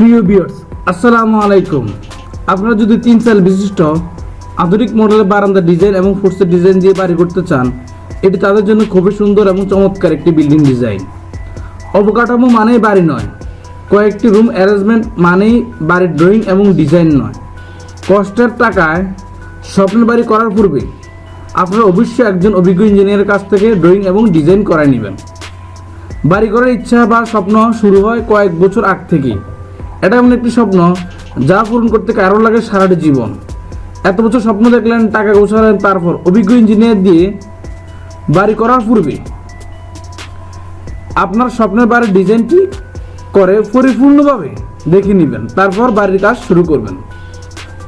প্রিয় বিয়ার্স আসসালামু আলাইকুম। আপনারা যদি তিন সাল বিশিষ্ট আধুনিক মডেলের বারান্দা ডিজাইন এবং ফোর্সের ডিজাইন দিয়ে বাড়ি করতে চান, এটি তাদের জন্য খুবই সুন্দর এবং চমৎকার একটি বিল্ডিং ডিজাইন অবকাঠামো মানেই বাড়ি নয়, কয়েকটি রুম অ্যারেঞ্জমেন্ট মানেই বাড়ির ড্রয়িং এবং ডিজাইন নয়। কষ্টের টাকায় স্বপ্নের বাড়ি করার পূর্বে আপনারা অবশ্যই একজন অভিজ্ঞ ইঞ্জিনিয়ারের কাছ থেকে ড্রয়িং এবং ডিজাইন করায় নেবেন। বাড়ি করার ইচ্ছা বা স্বপ্ন শুরু হয় কয়েক বছর আগ থেকেই। এটা এমন একটি স্বপ্ন যা পূরণ করতে কারও লাগে সারাটি জীবন। এত বছর স্বপ্ন দেখলেন টাকা গোছালেন তারপর অভিজ্ঞ ইঞ্জিনিয়ার দিয়ে বাড়ি করার পূর্বে। আপনার স্বপ্নের বাড়ির ডিজাইনটি করে পরিপূর্ণভাবে দেখে নেবেন তারপর বাড়ির কাজ শুরু করবেন।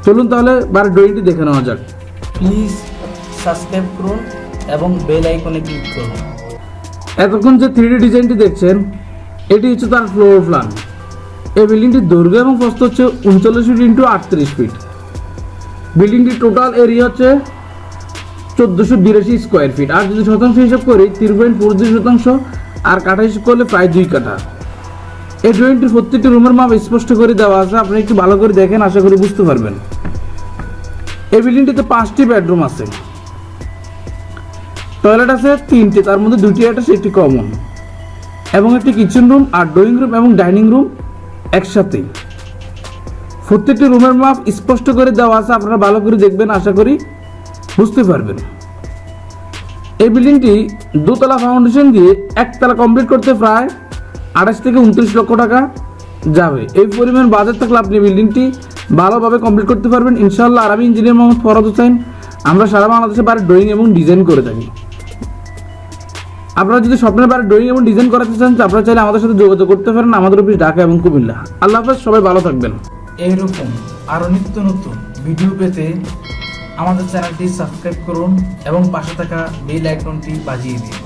চলুন তাহলে বাড়ির ড্রয়িংটি দেখে নেওয়া যাক। প্লিজ সাবস্ক্রাইব করুন এবং বেল আইকনে ক্লিক করুন। এতক্ষণ যে থ্রি ডিজাইনটি দেখছেন এটি হচ্ছে তার ফ্লোর প্ল্যান এই বিল্ডিংটির দৈর্ঘ্য এবং প্রস্থ হচ্ছে উনচল্লিশ ফিট ইন্টু আটত্রিশ ফিট বিল্ডিংটির টোটাল এরিয়া হচ্ছে চোদ্দোশো বিরাশি স্কোয়ার ফিট আর যদি শতাংশ হিসাব করি, তিন পয়েন্ট দুই শতাংশ আর কাঠা হিসাব করলে প্রায় দুই কাঠা। এই ড্রয়িংটির প্রত্যেকটি রুমের মাপ স্পষ্ট করে দেওয়া আছে। আপনি একটু ভালো করে দেখেন, আশা করি বুঝতে পারবেন। এই বিল্ডিংটিতে পাঁচটি বেডরুম আছে। টয়লেট আছে তিনটি, তার মধ্যে দুটি অ্যাটাচ একটি কমন এবং একটি কিচেন রুম আর ড্রয়িং রুম এবং ডাইনিং রুম একসাথেই প্রত্যেকটি রুমের মাপ স্পষ্ট করে দেওয়া আছে, আপনারা ভালো করে দেখবেন, আশা করি বুঝতে পারবেন। এই বিল্ডিংটি দোতলা ফাউন্ডেশন দিয়ে একতলা কমপ্লিট করতে প্রায় আঠাশ থেকে উনত্রিশ লক্ষ টাকা যাবে। এই পরিমাণ বাজেট থাকলে আপনি বিল্ডিংটি ভালোভাবে কমপ্লিট করতে পারবেন। ইনশাআল্লাহ আরবি ইঞ্জিনিয়ার মোহাম্মদ ফরাদ হোসেন, আমরা সারা বাংলাদেশে বাড়ির ড্রয়িং এবং ডিজাইন করে থাকি। আপনারা যদি স্বপ্নের বাড়ির ড্রয়িং এবং ডিজাইন করাতে চান আপনারা চাইলে আমাদের সাথে যোগাযোগ করতে পারেন। আমাদের অফিস ঢাকা এবং কুমিল্লা। আল্লাহ হাফেজ, সবাই ভালো থাকবেন। এইরকম আরও নিত্য নতুন ভিডিও পেতে আমাদের চ্যানেলটি সাবস্ক্রাইব করুন এবং পাশে থাকা বেল আইকনটি বাজিয়ে দিন।